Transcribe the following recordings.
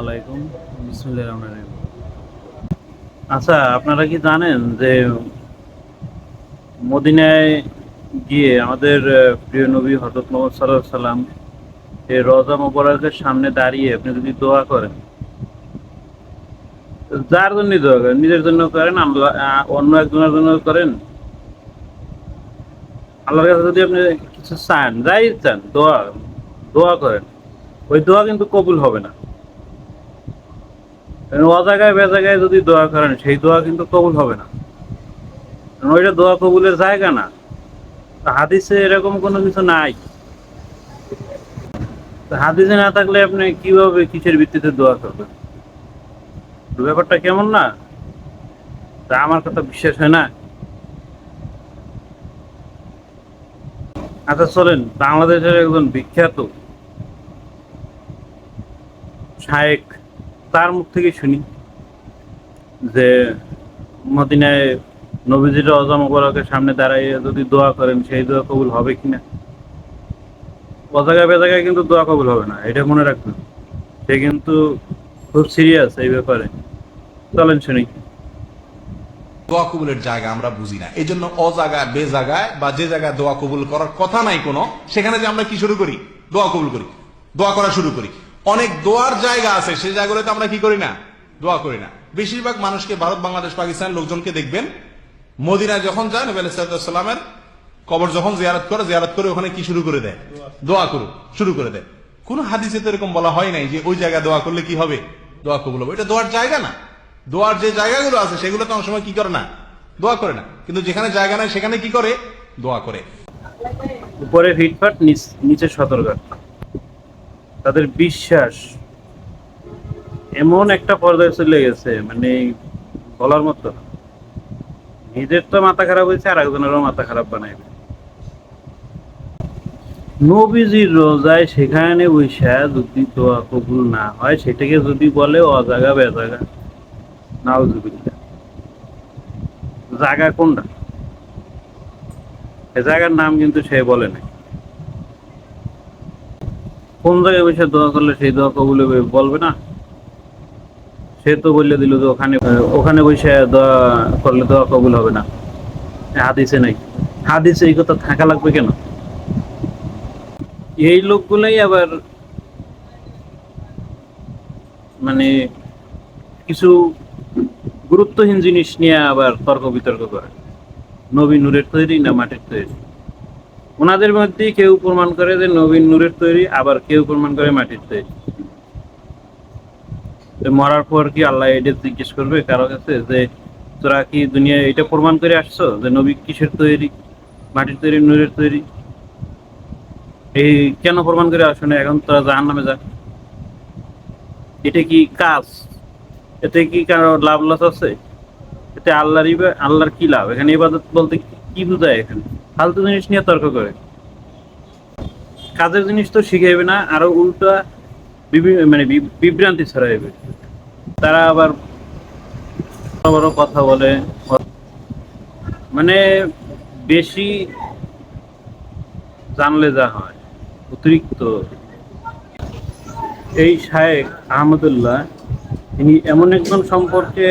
আলাইকুম। আচ্ছা আপনারা কি জানেন যে মদিনায় গিয়ে আমাদের প্রিয় নবী হজরত মোহাম্মদ সাল্লাহ সাল্লাম এই রজা মোবারকের সামনে দাঁড়িয়ে আপনি যদি দোয়া করেন, যার জন্য দোয়া করেন, নিজের জন্য করেন অন্য একজনের জন্য করেন আল্লাহর কাছে যদি আপনি কিছু চান, যাই চান, দোয়া দোয়া করেন, ওই দোয়া কিন্তু কবুল হবে না। কারণ অজাগায় বেজাগায় যদি দোয়া করেন, সেই দোয়া কিন্তু কবুল হবে না। ওইটা দোয়া কবুলের জায়গা না। হাদিসে এরকম কোনো কিছু নাই। হাদিসে না থাকলে আপনি কীভাবে, কিসের ভিত্তিতে দোয়া করবেন? ব্যাপারটা কেমন না? তা আমার কথা বিশ্বাস হয় না। আচ্ছা চলেন। বাংলাদেশের একজন বিখ্যাত শায়েক, তার মুখ থেকে শুনি যে মদিনায় নবীজির অজম মোবারকের সামনে দাঁড়াইয়ে যদি দোয়া করেন, সেই দোয়া কবুল হবে কিনা? অজাগায় বেজাগায় কিন্তু দোয়া কবুল হবে না, এটা মনে রাখবেন। সে কিন্তু খুব সিরিয়াস এই ব্যাপারে। চলেন, শুনি। দোয়া কবুলের জায়গা আমরা বুঝি না। এই জন্য অজাগায় বে জায়গায় বা যে জায়গায় দোয়া কবুল করার কথা নাই কোনো, সেখানে যে আমরা কি শুরু করি? দোয়া কবুল করি। দোয়া করা শুরু করি। অনেক দোয়ার জায়গা আছে সেই জায়গাগুলোতে আমরা কি করি না? দোয়া করি না। বেশিরভাগ মানুষকে ভারত, বাংলাদেশ পাকিস্তান লোকজনকে দেখবেন, মদিনায় যখন যায়, নবী আলাইসালামের কবর যখন জিয়ারত করে জিয়ারত করে ওখানে কি শুরু করে দেয়? দোয়া করুক, শুরু করে দেয়। কোন হাদিসে তো এরকম বলা হয় নাই যে ওই জায়গায় দোয়া করলে কি হবে? দোয়া কবুল হবে। এটা দোয়ার জায়গা না। দোয়ার যে জায়গাগুলো আছে, সেগুলো তো সময় কি করে না? দোয়া করে না। কিন্তু যেখানে জায়গা নাই, সেখানে কি করে? দোয়া করে। উপরে ফিটফাট, নিচে সতর্ক তাদের বিশ্বাস। এমন একটা পর্যায়ে চলে গেছে মানে বলার মতো। নিজের তো মাথা খারাপ হয়েছে আর একজনেরও মাথা খারাপ বানাইবে। নবীজির রোজায় সেখানে বৈশা যদি দোয়া কবুল না হয়, সেটাকে যদি বলে অজাগা বেজাগা নাউজুবিল্লাহ জায়গা কোনটা? এ জায়গার নাম কিন্তু সে বলে নাই। কোন জায়গায় বসে দোয়া করলে সেই দোয়া কবুল বলবে না? সে তো বললে দিল যে ওখানে ওখানে বসে দোয়া করলে দোয়া কবুল হবে না। হাদিসে নাই। হাদিসে এই কথা থাকা লাগবে কেন? এই লোকগুলাই আবার মানে কিছু গুরুত্বহীন জিনিস নিয়ে আবার তর্ক বিতর্ক করে। নবী নূরের তৈরি না মাটির তৈরি? ওনাদের মধ্যে কেউ প্রমাণ করে যে নবীন নূরের তৈরি, আবার কেউ প্রমাণ করে মাটির তৈরি। মরার পর কি আল্লাহ এটা জিজ্ঞেস করবে কারও কাছে যে, তোরা কি দুনিয়ায় এটা প্রমাণ করে আসছো যে নবী কিসের তৈরি? মাটির তৈরি, নূরের তৈরি? এই কেন প্রমাণ করে আসো না? এখন তোরা জাহান নামে যা। এটা কি কাজ? এতে কি কারও লাভ লস আছে? এতে আল্লাহর আল্লাহর কি লাভ? এখানে ইবাদত বলতে কি- বোঝায় এখানে? ফালতু জিনিস নিয়ে তর্ক করে। কাজের জিনিস তো শিখাইবে না, আরও উল্টা মানে বিভ্রান্তি ছড়াইবে। তারা আবার বড় কথা বলে। মানে বেশি জানলে যা হয়, অতিরিক্ত। এই শায়েক আহমদুল্লাহ তিনি এমন একজন সম্পর্কে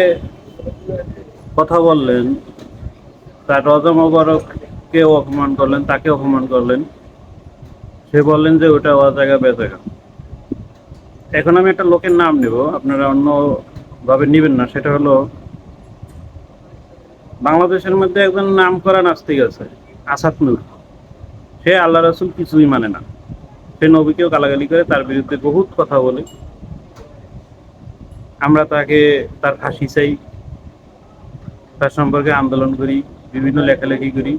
কথা বললেন, তার রজা মোবারককে অপমান করলেন, তাকে অপমান করলেন। সে বললেন যে, ওটা অজায়গা বেজাগা এখন আমি একটা লোকের নাম নেব, আপনারা অন্য ভাবে নেবেন না, সেটা হলো, বাংলাদেশের মধ্যে একজন নাম করা নাস্তিক আছে, আসাদ নূর। সে আল্লাহ রসুল কিছুই মানে না। সে নবীকেও গালাগালি করে, তার বিরুদ্ধে বহুত কথা বলে। আমরা তাকে তার ফাঁসি চাই, তার সম্পর্কে আন্দোলন করি, বিভিন্ন লেখালেখি করি।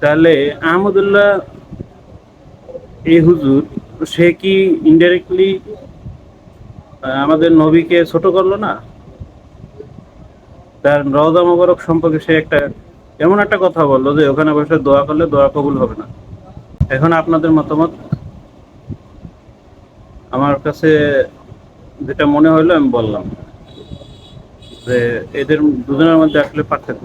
তাহলে আহমদুল্লাহ, এই হুজুর, সে কি ইনডাইরেক্টলি আমাদের নবীকে ছোট করল না? তার রওজা মোবারক সম্পর্কে সে একটা, এমন একটা কথা বলল যে, ওখানে বসে দোয়া করলে দোয়া কবুল হবে না। এখন আপনাদের মতামত? আমার কাছে যেটা মনে হলো আমি বললাম যে এদের দুজনের মধ্যে আসলে পার্থক্য?